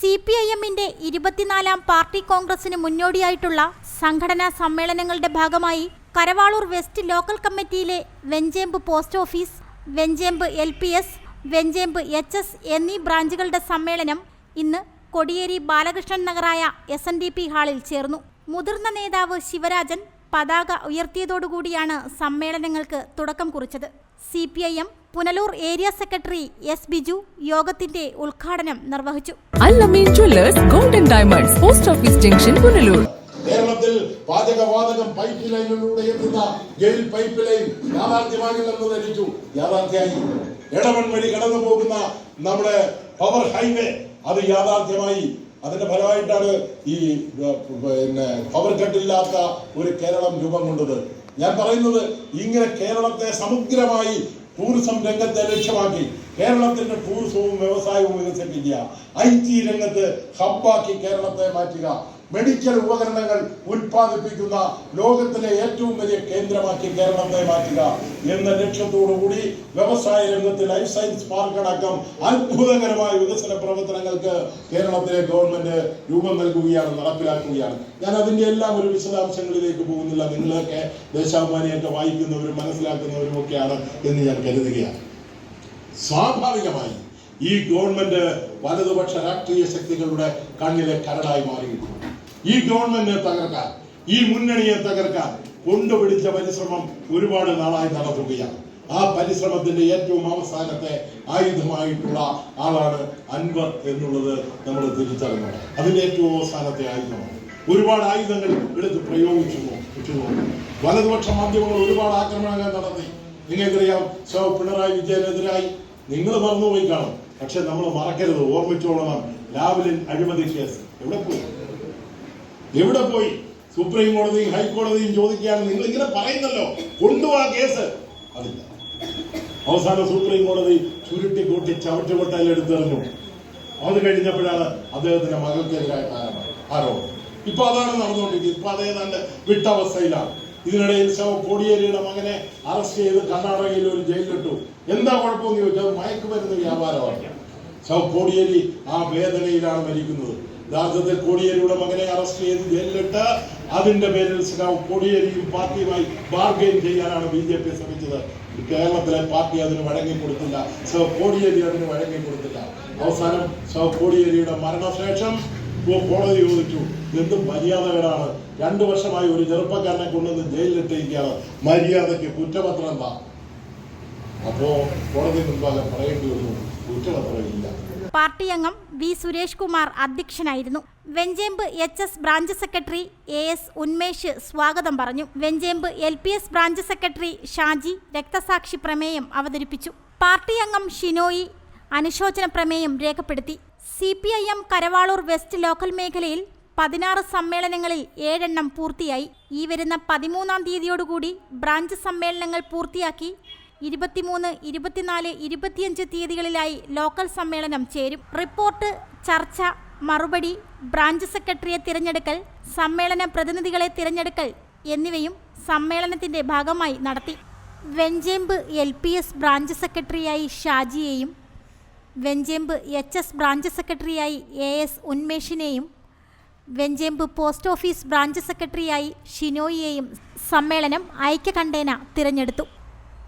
C P I എമ്മിന്റെ ഇരുപത്തിനാലാം party കോൺഗ്രസിന് മുന്നോടിയായിട്ടുള്ള സംഘടനാ സമ്മേളനങ്ങളുടെ ഭാഗമായി Karavaloor west local കമ്മിറ്റിയിലെ Venchemb post office Venchemb L P S Venchemb H S എന്നീ ബ്രാഞ്ചുകളുടെ സമ്മേളനം ഇന്ന് കൊടിയേരി ബാലകൃഷ്ണൻ നഗറായ എസ് എൻ ഡി പി ഹാളിൽ ചേർന്നു. മുതിർന്ന നേതാവ് ശിവരാജൻ പതാക ഉയർത്തിയതോടുകൂടിയാണ് സമ്മേളനങ്ങൾക്ക് തുടക്കം കുറിച്ചത്. C P I M Punalur area secretary S Biju യോഗത്തിന്റെ ഉദ്ഘാടനം നിർവഹിച്ചു. Allameen jewellers golden diamonds post office junction Punalur കേരളത്തിൽ പാചകവാതകം പൈപ്പ് ലൈനിലൂടെ എത്തുന്ന ഗെയിൽ പൈപ്പ് ലൈൻ യാഥാർത്ഥ്യമാകില്ലെന്ന് ധരിച്ചു യാഥാർത്ഥ്യമായി ഇടവൺ വഴി കടന്നു പോകുന്ന നമ്മുടെ പവർ ഹൈവേ അത് യാഥാർത്ഥ്യമായി അതിന്റെ ഫലമായിട്ടാണ് ഈ പിന്നെ പവർ കട്ടില്ലാത്ത ഒരു കേരളം രൂപം കൊണ്ടത്. ഞാൻ പറയുന്നത് ഇങ്ങനെ കേരളത്തെ സമഗ്രമായി ടൂറിസം രംഗത്തെ ലക്ഷ്യമാക്കി കേരളത്തിന്റെ ടൂറിസവും വ്യവസായവും വികസിപ്പിക്കുക. ഐ ടി രംഗത്ത് ഹബ്ബാക്കി കേരളത്തെ മാറ്റുക. മെഡിക്കൽ ഉപകരണങ്ങൾ ഉൽപ്പാദിപ്പിക്കുന്ന ലോകത്തിലെ ഏറ്റവും വലിയ കേന്ദ്രമാക്കി കേരളത്തെ മാറ്റുക എന്ന ലക്ഷ്യത്തോടുകൂടി വ്യവസായ രംഗത്ത് ലൈഫ് സയൻസ് പാർക്ക് അടക്കം അത്ഭുതകരമായ വികസന പ്രവർത്തനങ്ങൾക്ക് കേരളത്തിലെ ഗവൺമെന്റ് രൂപം നൽകുകയാണ് നടപ്പിലാക്കുകയാണ്. ഞാൻ അതിന്റെ എല്ലാം ഒരു വിശദാംശങ്ങളിലേക്ക് പോകുന്നില്ല. നിങ്ങളൊക്കെ ദേശാഭിമാനിയൊക്കെ വായിക്കുന്നവരും മനസ്സിലാക്കുന്നവരും ഒക്കെയാണ് എന്ന് ഞാൻ കരുതുകയാണ്. സ്വാഭാവികമായി ഈ ഗവൺമെന്റ് വലതുപക്ഷ രാഷ്ട്രീയ ശക്തികളുടെ കണ്ണിലെ കരടായി മാറിയിട്ടുണ്ട്. ഈ ഗവൺമെന്റിനെ തകർക്കാൻ ഈ മുന്നണിയെ തകർക്കാൻ കൊണ്ടുപിടിച്ച പരിശ്രമം ഒരുപാട് നാളായി നടത്തുകയാണ് ആ പരിശ്രമത്തിന്റെ ഏറ്റവും അവസാനത്തെ ആയുധമായിട്ടുള്ള ആളാണ് അൻവർ എന്നുള്ളത് നമ്മൾ തിരിച്ചറിഞ്ഞു അതിന്റെ ഏറ്റവും അവസാനത്തെ ആയുധമാണ്. ഒരുപാട് ആയുധങ്ങൾ എടുത്ത് പ്രയോഗിച്ചു വലതുപക്ഷ മാധ്യമങ്ങൾ ഒരുപാട് ആക്രമണങ്ങൾ നടത്തി. നിങ്ങൾക്കറിയാം സോ പിണറായി വിജയനെതിരായി നിങ്ങൾ മറന്നുപോയി കാണും. പക്ഷെ നമ്മൾ മറക്കരുത് ഓർമ്മിച്ചോളണം. ലാവലിൻ അഴിമതി കേസ്. എവിടെ പോയി? എവിടെ പോയി? സുപ്രീം കോടതിയും ഹൈക്കോടതിയും ചോദിക്കുകയാണ്. നിങ്ങൾ ഇങ്ങനെ പറയുന്നല്ലോ. കൊണ്ടുപോവാ കേസ്. അതില്ല. അവസാനം സുപ്രീം കോടതി ചുരുട്ടി കൂട്ടി ചവിട്ടുകൊട്ടയിൽ എടുത്തെറിഞ്ഞു അത് കഴിഞ്ഞപ്പോഴാണ് അദ്ദേഹത്തിന്റെ മകൾക്കെതിരായ ആരോപണം. ഇപ്പൊ അതാണ് നടന്നുകൊണ്ടിരിക്കുന്നത്. ഇപ്പൊ അത് ഏതാണ്ട് വിട്ടവസ്ഥയിലാണ്. ഇതിനിടയിൽ ശവ കോടിയേരിയുടെ മകനെ അറസ്റ്റ് ചെയ്ത് കർണാടകയിൽ ഒരു ജയിലിലിട്ടു. എന്താ കുഴപ്പമെന്ന് ചോദിച്ചാൽ മയക്കുമരുന്ന് വ്യാപാരമാണ്. ശവ കോടിയേരി ആ വേദനയിലാണ് മരിക്കുന്നത്. യഥാർത്ഥത്തിൽ കോടിയേരിയുടെ മകനെ അറസ്റ്റ് ചെയ്ത് ജയിലിലിട്ട് അതിന്റെ പേരിൽ കോടിയേരിയും പാർട്ടിയുമായി ബാർഗെയിൻ ചെയ്യാനാണ് ബി ജെ പി ശ്രമിച്ചത്. കേരളത്തിലെ പാർട്ടി അതിന് വഴങ്ങി കൊടുത്തില്ല. സോ കോടിയേരി അതിന് വഴങ്ങി കൊടുത്തില്ല. അവസാനം സോ കോടിയേരിയുടെ മരണശേഷം കോടതി ചോദിച്ചു എന്ത് മര്യാദകളാണ് രണ്ടു വർഷമായി ഒരു ചെറുപ്പക്കാരനെ കൊണ്ടുവന്ന് ജയിലിലിട്ടിരിക്കുകയാണ്. മര്യാദയ്ക്ക് കുറ്റപത്രം എന്താ? അപ്പോ കോടതി മുൻപാകെ പറയേണ്ടി വന്നു. കുറ്റപത്രം പാർട്ടി അംഗം വി സുരേഷ് കുമാർ അധ്യക്ഷനായിരുന്നു. Venchemb H S branch secretary A S Unmesh സ്വാഗതം പറഞ്ഞു. Venchemb L P S branch secretary Shaji രക്തസാക്ഷി പ്രമേയം അവതരിപ്പിച്ചു. പാർട്ടി അംഗം ഷിനോയി അനുശോചന പ്രമേയം രേഖപ്പെടുത്തി. C P I M Karavaloor west local മേഖലയിൽ പതിനാറ് സമ്മേളനങ്ങളിൽ ഏഴെണ്ണം പൂർത്തിയായി. ഈ വരുന്ന പതിമൂന്നാം തീയതിയോടുകൂടി ബ്രാഞ്ച് സമ്മേളനങ്ങൾ പൂർത്തിയാക്കി ഇരുപത്തിമൂന്ന് ഇരുപത്തിനാല് ഇരുപത്തിയഞ്ച് തീയതികളിലായി ലോക്കൽ സമ്മേളനം ചേരും. റിപ്പോർട്ട് ചർച്ച മറുപടി ബ്രാഞ്ച് സെക്രട്ടറിയെ തിരഞ്ഞെടുക്കൽ സമ്മേളന പ്രതിനിധികളെ തിരഞ്ഞെടുക്കൽ എന്നിവയും സമ്മേളനത്തിന്റെ ഭാഗമായി നടത്തി. Venchemb L P S branch സെക്രട്ടറിയായി ഷാജിയെയും വെഞ്ചേമ്പ് എച്ച് എസ് ബ്രാഞ്ച് സെക്രട്ടറിയായി എ എസ് ഉന്മേഷിനെയും വെഞ്ചേമ്പ് പോസ്റ്റ് ഓഫീസ് ബ്രാഞ്ച് സെക്രട്ടറിയായി ഷിനോയിയെയും സമ്മേളനം ഐക്യകണ്ഠേന തിരഞ്ഞെടുത്തു.